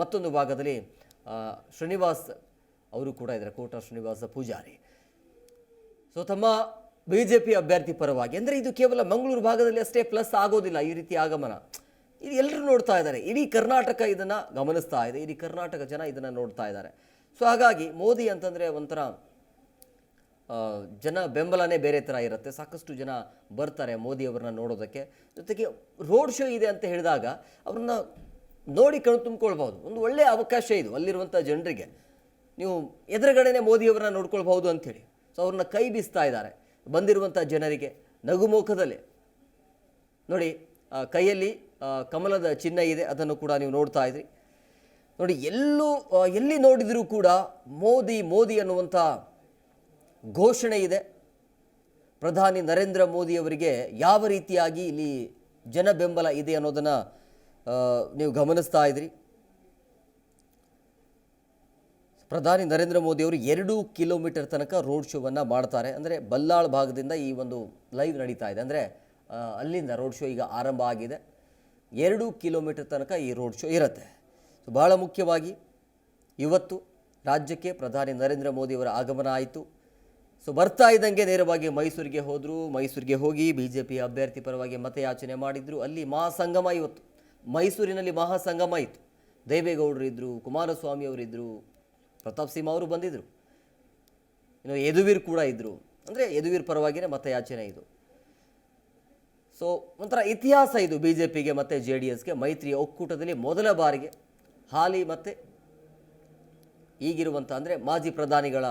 ಮತ್ತೊಂದು ಭಾಗದಲ್ಲಿ ಶ್ರೀನಿವಾಸ್ ಅವರು ಕೂಡ ಇದ್ದಾರೆ, ಕೋಟ ಶ್ರೀನಿವಾಸ ಪೂಜಾರಿ. ಸೊ ತಮ್ಮ ಬಿ ಜೆ ಪಿ ಅಭ್ಯರ್ಥಿ ಪರವಾಗಿ, ಅಂದರೆ ಇದು ಕೇವಲ ಮಂಗಳೂರು ಭಾಗದಲ್ಲಿ ಅಷ್ಟೇ ಪ್ಲಸ್ ಆಗೋದಿಲ್ಲ. ಈ ರೀತಿ ಆಗಮನ. ಇದು ಎಲ್ಲರೂ ನೋಡ್ತಾ ಇದ್ದಾರೆ. ಇಡೀ ಕರ್ನಾಟಕ ಇದನ್ನು ಗಮನಿಸ್ತಾ ಇದೆ. ಇಡೀ ಕರ್ನಾಟಕ ಜನ ಇದನ್ನು ನೋಡ್ತಾ ಇದ್ದಾರೆ. ಸೊ ಹಾಗಾಗಿ ಮೋದಿ ಅಂತಂದರೆ ಒಂಥರ ಜನ ಬೆಂಬಲನೇ ಬೇರೆ ಥರ ಇರುತ್ತೆ. ಸಾಕಷ್ಟು ಜನ ಬರ್ತಾರೆ ಮೋದಿಯವ್ರನ್ನ ನೋಡೋದಕ್ಕೆ. ಜೊತೆಗೆ ರೋಡ್ ಶೋ ಇದೆ ಅಂತ ಹೇಳಿದಾಗ ಅವ್ರನ್ನ ನೋಡಿ ಕಣ್ ತುಂಬಿಕೊಳ್ಬಹುದು. ಒಂದು ಒಳ್ಳೆಯ ಅವಕಾಶ ಇದು ಅಲ್ಲಿರುವಂಥ ಜನರಿಗೆ. ನೀವು ಎದುರುಗಡೆನೆ ಮೋದಿಯವ್ರನ್ನ ನೋಡ್ಕೊಳ್ಬಹುದು ಅಂಥೇಳಿ. ಸೊ ಅವ್ರನ್ನ ಕೈ ಬೀಸ್ತಾ ಇದ್ದಾರೆ. ಬಂದಿರುವಂಥ ಜನರಿಗೆ ನಗುಮುಖದಲ್ಲಿ ನೋಡಿ ಕೈಯಲ್ಲಿ ಕಮಲದ ಚಿಹ್ನೆ ಇದೆ, ಅದನ್ನು ಕೂಡ ನೀವು ನೋಡ್ತಾ ಇದ್ರಿ. ನೋಡಿ, ಎಲ್ಲೂ ಎಲ್ಲಿ ನೋಡಿದರೂ ಕೂಡ ಮೋದಿ ಮೋದಿ ಅನ್ನುವಂಥ ಘೋಷಣೆ ಇದೆ. ಪ್ರಧಾನಿ ನರೇಂದ್ರ ಮೋದಿಯವರಿಗೆ ಯಾವ ರೀತಿಯಾಗಿ ಇಲ್ಲಿ ಜನ ಬೆಂಬಲ ಇದೆ ಅನ್ನೋದನ್ನು ನೀವು ಗಮನಿಸ್ತಾ ಇದ್ರಿ. ಪ್ರಧಾನಿ ನರೇಂದ್ರ ಮೋದಿಯವರು ಎರಡು ಕಿಲೋಮೀಟರ್ ತನಕ ರೋಡ್ ಶೋವನ್ನು ಮಾಡ್ತಾರೆ. ಅಂದರೆ ಬಲ್ಲಾಳ್ ಭಾಗದಿಂದ ಈ ಒಂದು ಲೈವ್ ನಡೀತಾ ಇದೆ. ಅಂದರೆ ಅಲ್ಲಿಂದ ರೋಡ್ ಶೋ ಈಗ ಆರಂಭ ಆಗಿದೆ. ಎರಡು ಕಿಲೋಮೀಟರ್ ತನಕ ಈ ರೋಡ್ ಶೋ ಇರುತ್ತೆ. ಸೊ ಬಹಳ ಮುಖ್ಯವಾಗಿ ಇವತ್ತು ರಾಜ್ಯಕ್ಕೆ ಪ್ರಧಾನಿ ನರೇಂದ್ರ ಮೋದಿಯವರ ಆಗಮನ ಆಯಿತು. ಸೊ ಬರ್ತಾ ಇದ್ದಂಗೆ ನೇರವಾಗಿ ಮೈಸೂರಿಗೆ ಹೋದರು, ಮೈಸೂರಿಗೆ ಹೋಗಿ ಬಿ ಜೆ ಪಿ ಅಭ್ಯರ್ಥಿ ಪರವಾಗಿ ಮತಯಾಚನೆ ಮಾಡಿದರು. ಅಲ್ಲಿ ಮಹಾಸಂಗಮ ಇವತ್ತು. ಮೈಸೂರಿನಲ್ಲಿ ಮಹಾಸಂಗಮ ಇತ್ತು. ದೇವೇಗೌಡರು ಇದ್ದರು ಕುಮಾರಸ್ವಾಮಿ ಅವರಿದ್ದರು ಪ್ರತಾಪ್ ಸಿಂಹ ಅವರು ಬಂದಿದ್ದರು ಇನ್ನು ಯದುವೀರ್ ಕೂಡ ಇದ್ದರು ಅಂದರೆ ಯದುವೀರ್ ಪರವಾಗಿಯೇ ಮತಯಾಚನೆ ಇದು. ಸೊ ಒಂಥರ ಇತಿಹಾಸ ಇದು ಬಿ ಜೆ ಪಿಗೆ ಮತ್ತು ಜೆ ಡಿ ಎಸ್ಗೆ ಮೈತ್ರಿಯ ಒಕ್ಕೂಟದಲ್ಲಿ ಮೊದಲ ಬಾರಿಗೆ ಹಾಲಿ ಮತ್ತು ಈಗಿರುವಂಥ ಅಂದರೆ ಮಾಜಿ ಪ್ರಧಾನಿಗಳ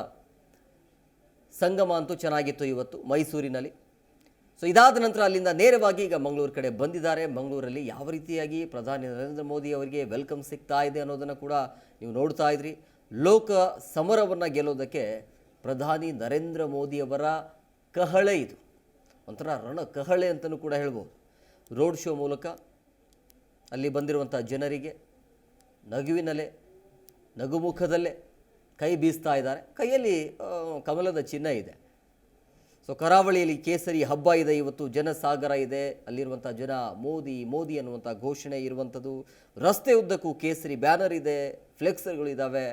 ಸಂಗಮ ಅಂತೂ ಚೆನ್ನಾಗಿತ್ತು ಇವತ್ತು ಮೈಸೂರಿನಲ್ಲಿ. ಸೊ ಇದಾದ ನಂತರ ಅಲ್ಲಿಂದ ನೇರವಾಗಿ ಈಗ ಮಂಗಳೂರು ಕಡೆ ಬಂದಿದ್ದಾರೆ. ಮಂಗಳೂರಲ್ಲಿ ಯಾವ ರೀತಿಯಾಗಿ ಪ್ರಧಾನಿ ನರೇಂದ್ರ ಮೋದಿ ಅವರಿಗೆ ವೆಲ್ಕಮ್ ಸಿಗ್ತಾ ಇದೆ ಅನ್ನೋದನ್ನು ಕೂಡ ನೀವು ನೋಡ್ತಾ ಇದ್ರಿ. ಲೋಕ ಸಮರವನ್ನು ಗೆಲ್ಲೋದಕ್ಕೆ ಪ್ರಧಾನಿ ನರೇಂದ್ರ ಮೋದಿಯವರ ಕಹಳೆ ಇದು. ಒಂಥರ ರಣ ಕಹಳೆ ಅಂತಲೂ ಕೂಡ ಹೇಳ್ಬೋದು. ರೋಡ್ ಶೋ ಮೂಲಕ ಅಲ್ಲಿ ಬಂದಿರುವಂಥ ಜನರಿಗೆ ನಗುವಿನಲೆ ನಗುಮುಖದಲ್ಲೇ ಕೈ ಬೀಸ್ತಾ ಇದ್ದಾರೆ. ಕೈಯಲ್ಲಿ ಕಮಲದ ಚಿಹ್ನ ಇದೆ. ಸೊ ಕರಾವಳಿಯಲ್ಲಿ ಕೇಸರಿ ಹಬ್ಬ ಇದೆ ಇವತ್ತು, ಜನಸಾಗರ ಇದೆ, ಅಲ್ಲಿರುವಂಥ ಜನ ಮೋದಿ ಮೋದಿ ಅನ್ನುವಂಥ ಘೋಷಣೆ ಇರುವಂಥದ್ದು. ರಸ್ತೆ ಉದ್ದಕ್ಕೂ ಕೇಸರಿ ಬ್ಯಾನರ್ ಇದೆ ಫ್ಲೆಕ್ಸ್ಗಳು ಇದ್ದಾವೆ.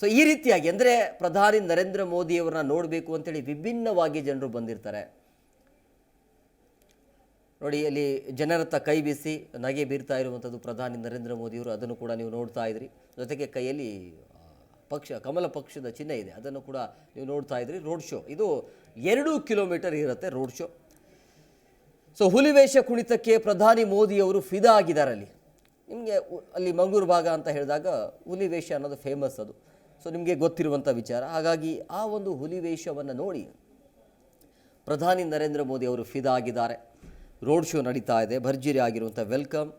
ಸೊ ಈ ರೀತಿಯಾಗಿ ಅಂದರೆ ಪ್ರಧಾನಿ ನರೇಂದ್ರ ಮೋದಿಯವರನ್ನ ನೋಡಬೇಕು ಅಂತೇಳಿ ವಿಭಿನ್ನವಾಗಿ ಜನರು ಬಂದಿರ್ತಾರೆ. ನೋಡಿ, ಅಲ್ಲಿ ಜನರತ್ತ ಕೈ ಬೀಸಿ ನಗೆ ಬೀರ್ತಾ ಇರುವಂಥದ್ದು ಪ್ರಧಾನಿ ನರೇಂದ್ರ ಮೋದಿಯವರು ಅದನ್ನು ಕೂಡ ನೀವು ನೋಡ್ತಾ ಇದ್ರಿ. ಜೊತೆಗೆ ಕೈಯಲ್ಲಿ ಪಕ್ಷ, ಕಮಲ ಪಕ್ಷದ ಚಿಹ್ನೆ ಇದೆ. ಅದನ್ನು ಕೂಡ ನೀವು ನೋಡ್ತಾ ಇದ್ರಿ. Road show. ಇದು ಎರಡು ಕಿಲೋಮೀಟರ್ ಇರುತ್ತೆ ರೋಡ್ ಶೋ. ಸೊ ಹುಲಿವೇಷ ಕುಣಿತಕ್ಕೆ ಪ್ರಧಾನಿ ಮೋದಿಯವರು ಫಿದಾ ಆಗಿದ್ದಾರೆ ಅಲ್ಲಿ. ನಿಮಗೆ ಅಲ್ಲಿ ಮಂಗಳೂರು ಭಾಗ ಅಂತ ಹೇಳಿದಾಗ ಹುಲಿವೇಷ ಅನ್ನೋದು ಫೇಮಸ್ ಅದು. ಸೊ ನಿಮಗೆ ಗೊತ್ತಿರುವಂಥ ವಿಚಾರ. ಹಾಗಾಗಿ ಆ ಒಂದು ಹುಲಿವೇಷವನ್ನು ನೋಡಿ ಪ್ರಧಾನಿ ನರೇಂದ್ರ ಮೋದಿ ಅವರು ಫಿದಾ ಆಗಿದ್ದಾರೆ. ರೋಡ್ ಶೋ ನಡೀತಾ ಇದೆ, ಭರ್ಜರಿ ಆಗಿರುವಂಥ ವೆಲ್ಕಮ್.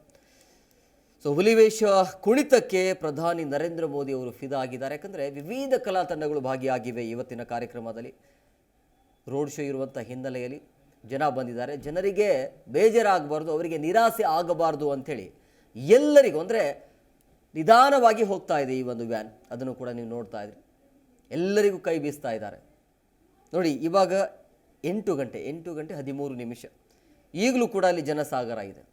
ಸೊ ಹುಲಿವೇಷ ಕುಣಿತಕ್ಕೆ ಪ್ರಧಾನಿ ನರೇಂದ್ರ ಮೋದಿ ಅವರು ಫಿದಾ ಆಗಿದ್ದಾರೆ. ಯಾಕಂದರೆ ವಿವಿಧ ಕಲಾ ತಂಡಗಳು ಭಾಗಿಯಾಗಿವೆ ಇವತ್ತಿನ ಕಾರ್ಯಕ್ರಮದಲ್ಲಿ. ರೋಡ್ ಶೋ ಇರುವಂಥ ಹಿನ್ನೆಲೆಯಲ್ಲಿ ಜನ ಬಂದಿದ್ದಾರೆ. ಜನರಿಗೆ ಬೇಜಾರಾಗಬಾರ್ದು, ಅವರಿಗೆ ನಿರಾಸೆ ಆಗಬಾರ್ದು ಅಂಥೇಳಿ ಎಲ್ಲರಿಗೂ, ಅಂದರೆ ನಿಧಾನವಾಗಿ ಹೋಗ್ತಾ ಇದೆ ಈ ಒಂದು ವ್ಯಾನ್. ಅದನ್ನು ಕೂಡ ನೀವು ನೋಡ್ತಾ ಇದ್ರಿ. ಎಲ್ಲರಿಗೂ ಕೈ ಬೀಸ್ತಾ ಇದ್ದಾರೆ. ನೋಡಿ, ಇವಾಗ ಎಂಟು ಗಂಟೆ ಎಂಟು ಗಂಟೆ ಹದಿಮೂರು ನಿಮಿಷ. ಈಗಲೂ ಕೂಡ ಅಲ್ಲಿ ಜನಸಾಗರ ಇದೆ.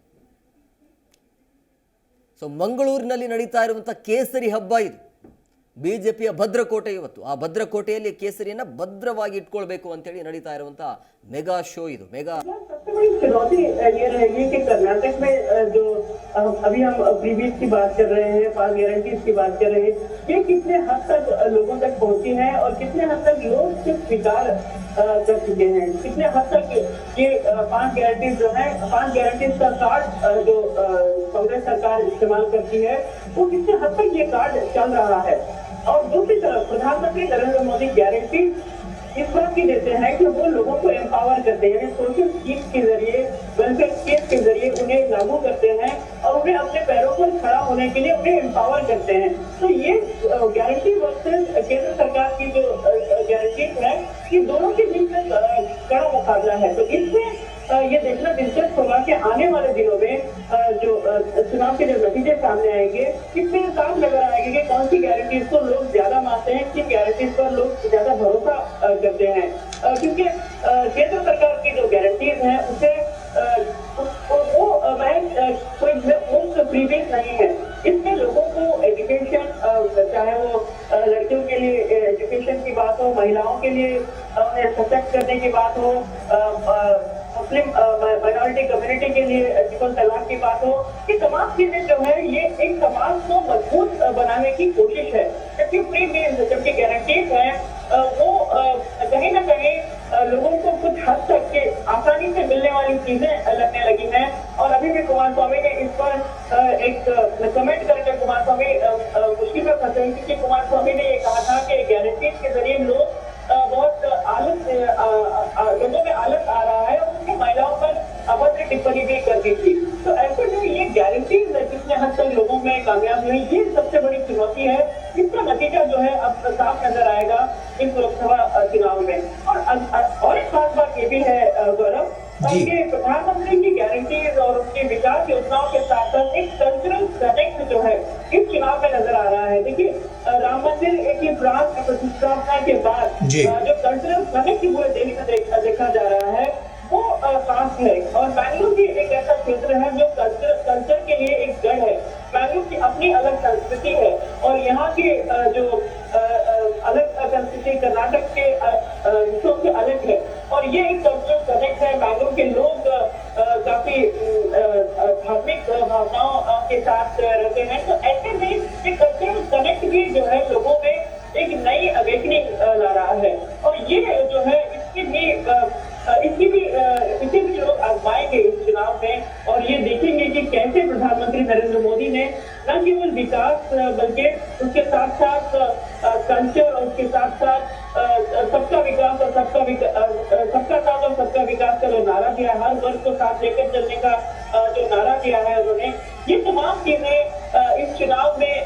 ಸೊ ಮಂಗಳೂರಿನಲ್ಲಿ ನಡೀತಾ ಇರುವಂಥ ಕೇಸರಿ ಹಬ್ಬ ಇದು. ಬಿ ಜೆ ಪಿಯ ಭದ್ರಕೋಟೆ ಇವತ್ತು. ಆ ಭದ್ರಕೋಟೆಯಲ್ಲಿ ಕೇಸರಿಯನ್ನು ಭದ್ರವಾಗಿ ಇಟ್ಕೊಳ್ಬೇಕು ಅಂತೇಳಿ ನಡೀತಾ ಇರುವಂಥ ಮೆಗಾ ಶೋ ಇದು. ಮೆಗಾ बड़ी चुनौती ये रहेगी कि कर्नाटक में जो अभी हम प्रीवियस की बात कर रहे हैं पास गारंटीज की बात कर रहे हैं, ये कितने हद तक लोगों तक पहुँची है और कितने हद तक लोग स्वीकार कर चुके हैं? कितने हद तक ये पाँच गारंटीज जो है, पाँच गारंटीज का कार्ड जो कांग्रेस सरकार इस्तेमाल करती है, वो कितने हद तक ये कार्ड चल रहा है? और दूसरी तरफ़, प्रधानमंत्री नरेंद्र मोदी गारंटी बात की देते हैं कि वो लोगों को एम्पावर करते हैं, यानी सोशल स्कीम के ज़रिए वेलफेयर स्कीम के ज़रिए उन्हें लागू करते हैं और उन्हें अपने पैरों पर खड़ा होने के लिए उन्हें एम्पावर करते हैं। तो ये गारंटी वर्सेस केंद्र सरकार की जो गारंटी है, ये दोनों के बीच में कड़ा मुकाबला है। तो इसमें ये देखना दिलचस्प होगा कि आने वाले दिनों में जो चुनाव के जो नतीजे सामने आएँगे इसमें साफ़ नज़र आएगा कि कौन सी गारंटीज को लोग ज़्यादा मानते हैं, किन गारंटीज पर लोग ज़्यादा भरोसा अ, करते हैं अ, क्योंकि केंद्र सरकार की जो गारंटीज है, उसे वो- महज कोई मुफ़्त फ्रीबीज नहीं है। इसमें लोगों को एजुकेशन चाहे वो लड़कियों के लिए एजुकेशन की बात हो, महिलाओं के लिए उन्हें सशक्त करने की बात हो मुस्लिम माइनॉरिटी कम्युनिटी के लिए ट्रिपल तलाक की बात हो, ये तमाम चीज़ें जो है, ये एक समाज को मज़बूत बनाने की कोशिश है। जबकि फ्री मील्स जबकि गारंटीज है वो कहीं ना कहीं लोगों को कुछ हद तक के आसानी से मिलने वाली चीज़ें लगने लगी हैं। और अभी भी कुमार स्वामी ने इस पर एक कमेंट करके कुमार स्वामी मुश्किल में फंसे हैं, क्योंकि कुमार स्वामी ने ये कहा था कि गारंटीज के ज़रिए लोग बहुत आलस लोगों में आलस आ रहा है महिलाओं पर अभद्र टिप्पणी भी कर दी थी। तो ऐसे में ये गारंटीज कितने हद तक लोगों में कामयाब हुई ये सबसे बड़ी चुनौती है इसका नतीजा जो है अब साफ़ नज़र आएगा इस लोकसभा चुनाव में। और और एक खास बात ये भी है गौरव। कि प्रधानमंत्री की गारंटीज और उनकी विकास योजनाओं के साथ साथ एक कल्चरल कनेक्ट जो है इस चुनाव में नज़र आ रहा है। देखिए राम मंदिर की प्राण प्रतिष्ठापना के बाद जो। कल्चरल कनेक्ट पूरे देश में देखा जा रहा है अ, है और बैंगलोर भी एक ऐसा क्षेत्र है जो कल्चर कल्चर के लिए एक गढ़ है। बैंगलोर की अपनी अलग संस्कृति है। और यहाँ की जो अलग संस्कृति कर्नाटक के हिस्सों से अलग है। और ये एक कल्चरल कनेक्ट है। बैंगलोर के लोग काफ़ी धार्मिक भावनाओं के साथ रहते हैं। तो ऐसे में ये कल्चरल कनेक्ट भी जो है लोगों में एक नई अवेकनिंग ला रहा है। और ये जो है इसकी भी इसकी भी इसे भी लोग आजमाएँगे इस चुनाव में और ये देखेंगे कि कैसे प्रधानमंत्री नरेंद्र मोदी ने न केवल विकास बल्कि उसके साथ साथ कल्चर और उसके साथ साथ सबका विकास और सबका सबका साथ और सबका विकास का जो नारा दिया हर वर्ग को साथ लेकर चलने का जो नारा दिया है उन्होंने, ये तमाम चीज़ें इस चुनाव में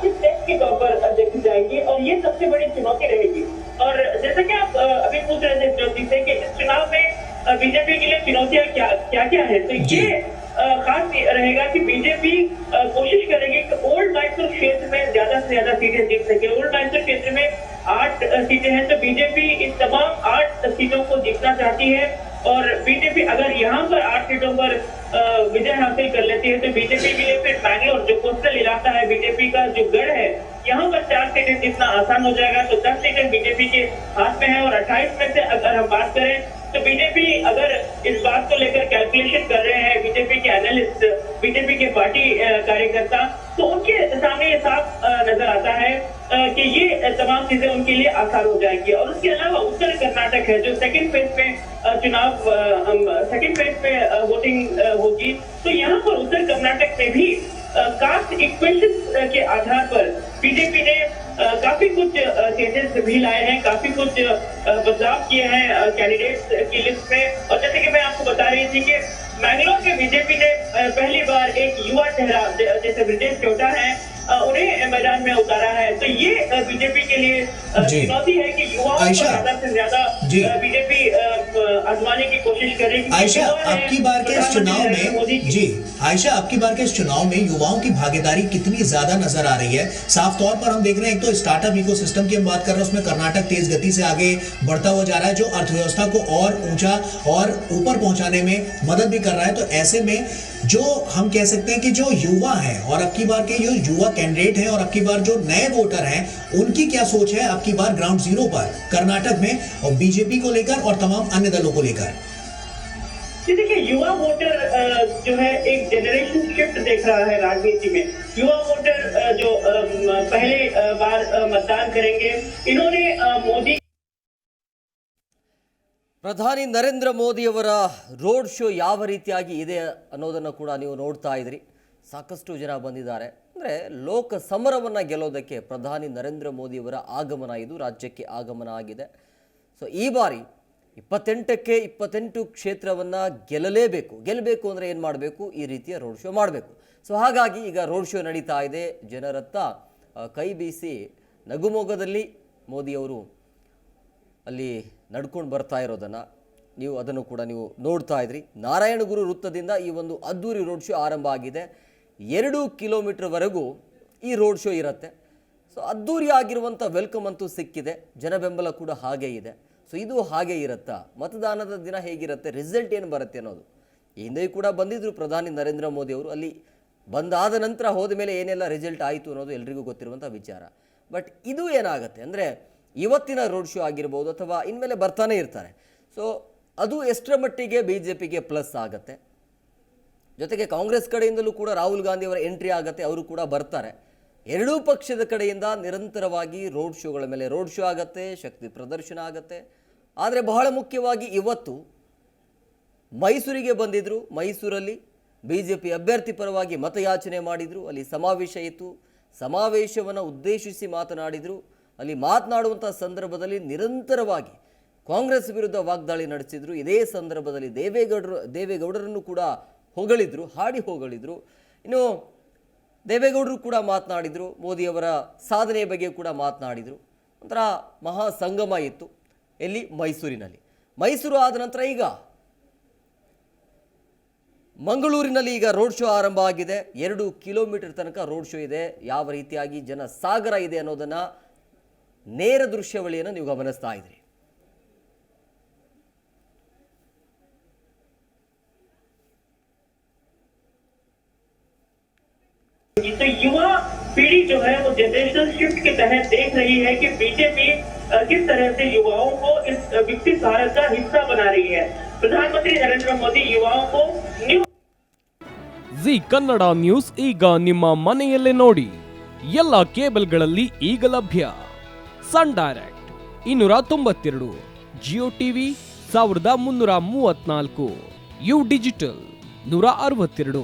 एक्टिव टेस्ट के तौर पर देखी जाएँगी और ये सबसे बड़ी चुनौती रहेगी। और जैसे कि आप अभी पूछ रहे थे ज्योति से कि इस चुनाव में बीजेपी के लिए चुनौतियाँ क्या क्या क्या है? तो ये खास रहेगा कि बीजेपी कोशिश करेगी कि ओल्ड मैसूर क्षेत्र में ज़्यादा से ज़्यादा सीटें जीत सके। ओल्ड मैसूर क्षेत्र में आठ सीटें हैं तो बीजेपी इन तमाम आठ सीटों को जीतना चाहती है। और बीजेपी अगर यहाँ पर आठ सीटों पर विजय हासिल कर लेती है। तो बीजेपी के लिए फिर बैंगलोर जो कोस्टल इलाका है बीजेपी का जो गढ़ है यहाँ पर चार सीटें जितना आसान हो जाएगा तो दस सीटें बीजेपी के हाथ में है और अट्ठाईस में से अगर हम बात करें तो बीजेपी अगर इस बात को लेकर कैलकुलेशन कर रहे हैं बीजेपी के एनालिस्ट बीजेपी के पार्टी कार्यकर्ता तो उनके सामने ये साफ़ नज़र आता है कि ये तमाम चीज़ें उनके लिए आसान हो जाएँगी। और उसके अलावा उत्तर कर्नाटक है जो सेकंड फ़ेज़ अ, चुनाव सेकंड फ़ेज़ अ, वोटिंग में भी कास्ट इक्वेशन के आधार पर बीजेपी ने काफ़ी कुछ चेंजेस भी लाए हैं, काफ़ी कुछ बदलाव किए हैं कैंडिडेट्स की लिस्ट में। और जैसे कि मैं आपको बता रही थी कि मैंगलोर के बीजेपी ने पहली बार एक युवा चेहरा जैसे ब्रिजेश चौटा है उन्हें मैदान में उतारा है तो ये बीजेपी के लिए। चुनौती है कि युवाओं को। ज़्यादा से ज़्यादा बीजेपी आजमाने की कोशिश करेगी आयशा आपकी बार के इस चुनाव में जी आयशा आपकी बार के इस चुनाव में युवाओं की भागीदारी कितनी ज़्यादा नज़र आ रही है साफ़ तौर पर हम देख रहे हैं एक तो स्टार्टअप इकोसिस्टम की हम बात कर रहे हैं उसमें कर्नाटक तेज गति से आगे बढ़ता हुआ जा रहा है जो अर्थव्यवस्था को और ऊँचा और ऊपर पहुँचाने में मदद भी कर रहा है तो ऐसे में जो हम कह सकते हैं कि जो युवा है और अब की बार के जो युवा कैंडिडेट हैं और अब की बार जो नए वोटर हैं उनकी क्या सोच है अब की बार ग्राउंड जीरो पर कर्नाटक में और बीजेपी को लेकर और तमाम अन्य दलों को लेकर जी देखिए युवा वोटर अ, जो है एक जनरेशन शिफ्ट देख रहा है राजनीति में युवा वोटर अ, जो अ, म, पहले अ, बार अ, मतदान करेंगे इन्होंने अ, मोदी ಪ್ರಧಾನಿ ನರೇಂದ್ರ ಮೋದಿಯವರ ರೋಡ್ ಶೋ ಯಾವ ರೀತಿಯಾಗಿ ಇದೆ ಅನ್ನೋದನ್ನು ಕೂಡ ನೀವು ನೋಡ್ತಾ ಇದ್ರಿ ಸಾಕಷ್ಟು ಜನ ಬಂದಿದ್ದಾರೆ. ಅಂದರೆ ಲೋಕ ಸಮರವನ್ನು ಗೆಲ್ಲೋದಕ್ಕೆ ಪ್ರಧಾನಿ ನರೇಂದ್ರ ಮೋದಿಯವರ ಆಗಮನ ಇದು, ರಾಜ್ಯಕ್ಕೆ ಆಗಮನ ಆಗಿದೆ. ಸೊ ಈ ಬಾರಿ ಇಪ್ಪತ್ತೆಂಟಕ್ಕೆ ಇಪ್ಪತ್ತೆಂಟು ಕ್ಷೇತ್ರವನ್ನು ಗೆಲ್ಲಲೇಬೇಕು. ಗೆಲ್ಲಬೇಕು ಅಂದರೆ ಏನು ಮಾಡಬೇಕು? ಈ ರೀತಿಯ ರೋಡ್ ಶೋ ಮಾಡಬೇಕು. ಸೊ ಹಾಗಾಗಿ ಈಗ ರೋಡ್ ಶೋ ನಡೀತಾ ಇದೆ. ಜನರತ್ತ ಕೈ ಬೀಸಿ ನಗುಮೊಗದಲ್ಲಿ ಮೋದಿಯವರು ಅಲ್ಲಿ ನಡ್ಕೊಂಡು ಬರ್ತಾ ಇರೋದನ್ನು ನೀವು ಅದನ್ನು ಕೂಡ ನೀವು ನೋಡ್ತಾ ಇದ್ರಿ. ನಾರಾಯಣಗುರು ವೃತ್ತದಿಂದ ಈ ಒಂದು ಅದ್ದೂರಿ ರೋಡ್ ಶೋ ಆರಂಭ ಆಗಿದೆ. ಎರಡು ಕಿಲೋಮೀಟ್ರ್ವರೆಗೂ ಈ ರೋಡ್ ಶೋ ಇರುತ್ತೆ. ಸೊ ಅದ್ದೂರಿ ಆಗಿರುವಂಥ ವೆಲ್ಕಮ್ ಅಂತೂ ಸಿಕ್ಕಿದೆ. ಜನ ಬೆಂಬಲ ಕೂಡ ಹಾಗೇ ಇದೆ. ಸೊ ಇದು ಹಾಗೆ ಇರುತ್ತಾ? ಮತದಾನದ ದಿನ ಹೇಗಿರುತ್ತೆ? ರಿಸಲ್ಟ್ ಏನು ಬರುತ್ತೆ ಅನ್ನೋದು. ಹಿಂದೆ ಕೂಡ ಬಂದಿದ್ದರು ಪ್ರಧಾನಿ ನರೇಂದ್ರ ಮೋದಿ ಅವರು. ಅಲ್ಲಿ ಬಂದಾದ ನಂತರ ಹೋದ ಮೇಲೆ ಏನೆಲ್ಲ ರಿಸಲ್ಟ್ ಆಯಿತು ಅನ್ನೋದು ಎಲ್ರಿಗೂ ಗೊತ್ತಿರುವಂಥ ವಿಚಾರ. ಬಟ್ ಇದು ಏನಾಗುತ್ತೆ ಅಂದರೆ, ಇವತ್ತಿನ ರೋಡ್ ಶೋ ಆಗಿರ್ಬೋದು ಅಥವಾ ಇನ್ಮೇಲೆ ಬರ್ತಾನೆ ಇರ್ತಾರೆ. ಸೊ ಅದು ಎಷ್ಟರ ಮಟ್ಟಿಗೆ ಬಿ ಜೆ ಪಿಗೆ ಪ್ಲಸ್ ಆಗುತ್ತೆ? ಜೊತೆಗೆ ಕಾಂಗ್ರೆಸ್ ಕಡೆಯಿಂದಲೂ ಕೂಡ ರಾಹುಲ್ ಗಾಂಧಿ ಅವರ ಎಂಟ್ರಿ ಆಗುತ್ತೆ, ಅವರು ಕೂಡ ಬರ್ತಾರೆ. ಎರಡೂ ಪಕ್ಷದ ಕಡೆಯಿಂದ ನಿರಂತರವಾಗಿ ರೋಡ್ ಶೋಗಳ ಮೇಲೆ ರೋಡ್ ಶೋ ಆಗತ್ತೆ, ಶಕ್ತಿ ಪ್ರದರ್ಶನ ಆಗತ್ತೆ. ಆದರೆ ಬಹಳ ಮುಖ್ಯವಾಗಿ ಇವತ್ತು ಮೈಸೂರಿಗೆ ಬಂದಿದ್ದರು ಮೈಸೂರಲ್ಲಿ ಬಿ ಜೆ ಪಿ ಅಭ್ಯರ್ಥಿ ಪರವಾಗಿ ಮತಯಾಚನೆ ಮಾಡಿದರು, ಅಲ್ಲಿ ಸಮಾವೇಶ ಇತ್ತು. ಸಮಾವೇಶವನ್ನು ಉದ್ದೇಶಿಸಿ ಮಾತನಾಡಿದರು. ಅಲ್ಲಿ ಮಾತನಾಡುವಂಥ ಸಂದರ್ಭದಲ್ಲಿ ನಿರಂತರವಾಗಿ ಕಾಂಗ್ರೆಸ್ ವಿರುದ್ಧ ವಾಗ್ದಾಳಿ ನಡೆಸಿದರು. ಇದೇ ಸಂದರ್ಭದಲ್ಲಿ ದೇವೇಗೌಡರು, ದೇವೇಗೌಡರನ್ನು ಕೂಡ ಹೊಗಳಿದ್ರು, ಹಾಡಿ ಹೊಗಳಿದ್ರು. ಇನ್ನು ದೇವೇಗೌಡರು ಕೂಡ ಮಾತನಾಡಿದರು, ಮೋದಿಯವರ ಸಾಧನೆಯ ಬಗ್ಗೆ ಕೂಡ ಮಾತನಾಡಿದರು. ಒಂಥರ ಮಹಾ ಸಂಗಮ ಇತ್ತು ಎಲ್ಲಿ? ಮೈಸೂರಿನಲ್ಲಿ. ಮೈಸೂರು ಆದ ನಂತರ ಈಗ ಮಂಗಳೂರಿನಲ್ಲಿ ಈಗ ರೋಡ್ ಶೋ ಆರಂಭ ಆಗಿದೆ. ಎರಡು ಕಿಲೋಮೀಟರ್ ತನಕ ರೋಡ್ ಶೋ ಇದೆ. ಯಾವ ರೀತಿಯಾಗಿ ಜನ ಸಾಗರ ಇದೆ ಅನ್ನೋದನ್ನು ನೇರ ದೃಶ್ಯಾವಳಿಯನ್ನು ನೀವು ಗಮನಿಸ್ತಾ ಇದ್ರಿ. तो युवा पीढ़ी जो है वो जनरेशनल शिफ्ट के तहत देख रही है कि बीजेपी किस तरह से युवाओं को इस अ, विकसित भारत का हिस्सा बना रही है प्रधानमंत्री नरेंद्र मोदी युवाओं को न्यू ಜಿ ಕನ್ನಡ ನ್ಯೂಸ್ ಈಗ ನಿಮ್ಮ ಮನೆಯಲ್ಲೇ ನೋಡಿ ಎಲ್ಲ ಕೇಬಲ್ಗಳಲ್ಲಿ ಈಗ ಲಭ್ಯ ಸನ್ ಡೈರೆಕ್ಟ್ ಇನ್ನೂರ ತೊಂಬತ್ತೆರಡು ಜಿಯೋ ಟಿವಿ ಸಾವಿರದ ಮುನ್ನೂರ ಮೂವತ್ನಾಲ್ಕು ಯು ಡಿಜಿಟಲ್ ನೂರ ಅರವತ್ತೆರಡು